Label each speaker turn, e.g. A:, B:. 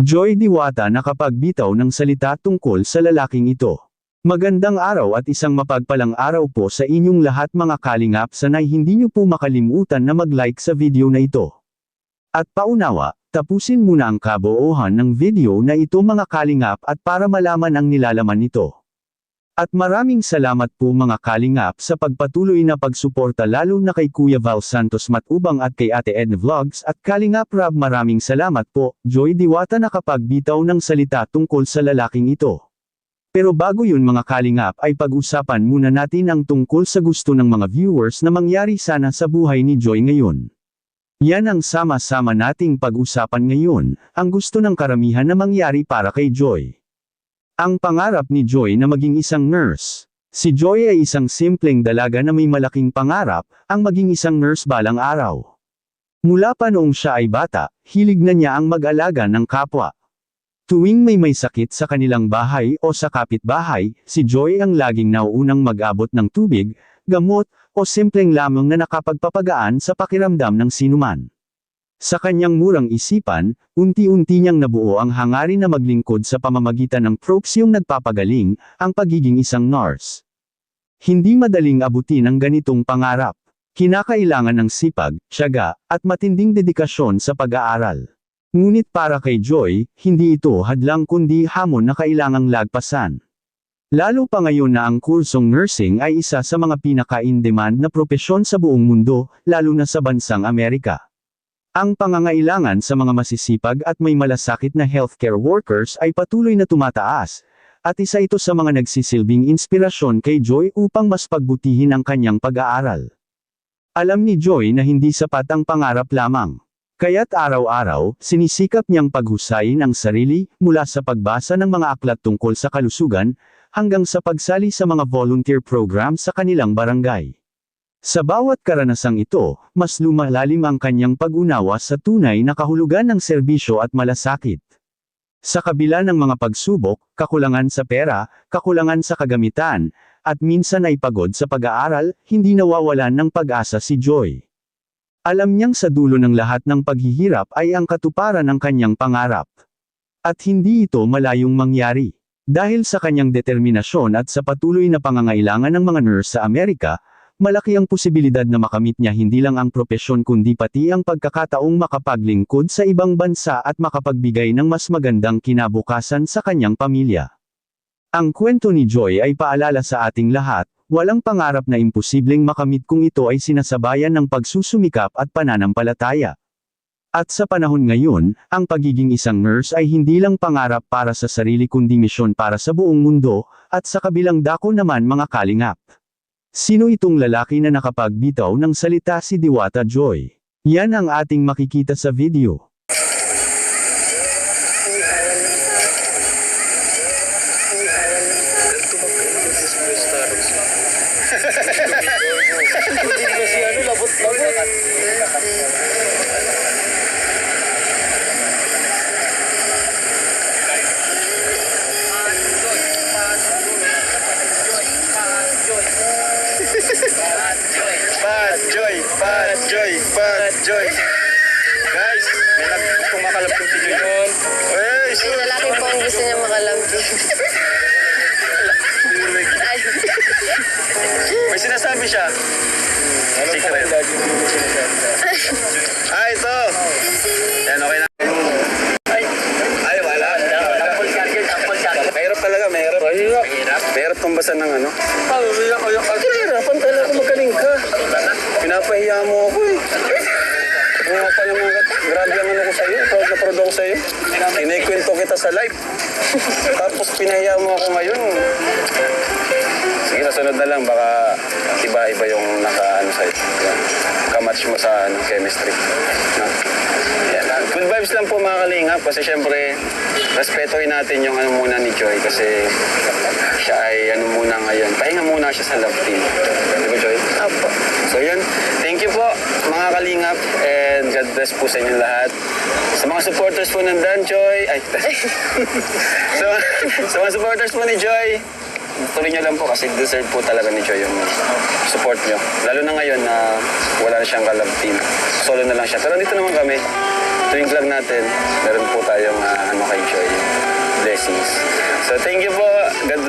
A: Joy Diwata nakapagbitaw ng salita tungkol sa lalaking ito. Magandang araw at isang mapagpalang araw po sa inyong lahat mga kalingap sanay hindi niyo po makalimutan na mag-like sa video na ito. At paunawa, tapusin muna ang kabuuhan ng video na ito mga kalingap at para malaman ang nilalaman nito. At maraming salamat po mga kalingap sa pagpatuloy na pagsuporta lalo na kay Kuya Val Santos Matubang at kay Ate Edna Vlogs at Kalingap Rab maraming salamat po, Joy Diwata nakapagbitaw ng salita tungkol sa lalaking ito. Pero bago yun mga kalingap ay pag-usapan muna natin ang tungkol sa gusto ng mga viewers na mangyari sana sa buhay ni Joy ngayon. Yan ang sama-sama nating pag-usapan ngayon, ang gusto ng karamihan na mangyari para kay Joy. Ang pangarap ni Joy na maging isang nurse. Si Joy ay isang simpleng dalaga na may malaking pangarap, ang maging isang nurse balang araw. Mula pa noong siya ay bata, hilig na niya ang mag-alaga ng kapwa. Tuwing may may sakit sa kanilang bahay o sa kapitbahay, si Joy ang laging nauunang mag-abot ng tubig, gamot, o simpleng lamang na nakapagpapagaan sa pakiramdam ng sinuman. Sa kanyang murang isipan, unti-unti niyang nabuo ang hangarin na maglingkod sa pamamagitan ng propes yung nagpapagaling, ang pagiging isang nurse. Hindi madaling abutin ang ganitong pangarap. Kinakailangan ng sipag, tiyaga, at matinding dedikasyon sa pag-aaral. Ngunit para kay Joy, hindi ito hadlang kundi hamon na kailangang lagpasan. Lalo pa ngayon na ang kursong nursing ay isa sa mga pinaka-in-demand na propesyon sa buong mundo, lalo na sa bansang Amerika. Ang pangangailangan sa mga masisipag at may malasakit na healthcare workers ay patuloy na tumataas, at isa ito sa mga nagsisilbing inspirasyon kay Joy upang mas pagbutihin ang kanyang pag-aaral. Alam ni Joy na hindi sapat ang pangarap lamang. Kaya't araw-araw, sinisikap niyang paghusayin ang sarili, mula sa pagbasa ng mga aklat tungkol sa kalusugan, hanggang sa pagsali sa mga volunteer program sa kanilang barangay. Sa bawat karanasang ito, mas lumalalim ang kanyang pag-unawa sa tunay na kahulugan ng serbisyo at malasakit. Sa kabila ng mga pagsubok, kakulangan sa pera, kakulangan sa kagamitan, at minsan ay pagod sa pag-aaral, hindi nawawalan ng pag-asa si Joy. Alam niyang sa dulo ng lahat ng paghihirap ay ang katuparan ng kanyang pangarap. At hindi ito malayong mangyari. Dahil sa kanyang determinasyon at sa patuloy na pangangailangan ng mga nurse sa Amerika, malaki ang posibilidad na makamit niya hindi lang ang propesyon kundi pati ang pagkakataong makapaglingkod sa ibang bansa at makapagbigay ng mas magandang kinabukasan sa kanyang pamilya. Ang kwento ni Joy ay paalala sa ating lahat, walang pangarap na imposibleng makamit kung ito ay sinasabayan ng pagsusumikap at pananampalataya. At sa panahon ngayon, ang pagiging isang nurse ay hindi lang pangarap para sa sarili kundi misyon para sa buong mundo, at sa kabilang dako naman mga kalingap. Sino itong lalaki na nakapagbitaw ng salita si Diwata Joy? Yan ang ating makikita sa video.
B: Bad Joy, Bad Joy. Guys, may nagkumakalap kong si Joy yun. Hey,
C: Yung lalaki po ang gusto niya makalambing. Ay,
B: May sinasabi siya. Secret. Ah, ito. Yan, okay na. Ay, wala. Mahirap talaga, mahirap. Mahirap. Mahirap tumbasan ng ano. Pinapahiya mo ako eh. Mga mga, grabe ang ano ko sa'yo, proud na proud ako sa'yo. Inikwento kita sa live. Tapos pinahiya mo ako ngayon. Sige, sa sunod na lang, baka iba-iba yung naka-ano sa'yo. Kamatch mo sa ano, chemistry. No? Yan. Good vibes lang po mga kalingap kasi syempre, respetuhin natin yung ano muna ni Joy kasi siya ay ano muna ngayon. Pahinga muna siya sa love team. Di ba Joy?
C: Opo.
B: So yun, thank you po mga kalingap and God bless po sa inyo lahat. Sa mga supporters po ng Dan Joy, ay, so, sa mga supporters po ni Joy, tuloy niyo lang po kasi deserve po talaga ni Joy yung support niyo. Lalo na ngayon na wala na siyang kalab team. Solo na lang siya. Pero dito naman kami. tuwing vlog natin, meron po tayong ah, ano kay Joy. Blessings. So thank you po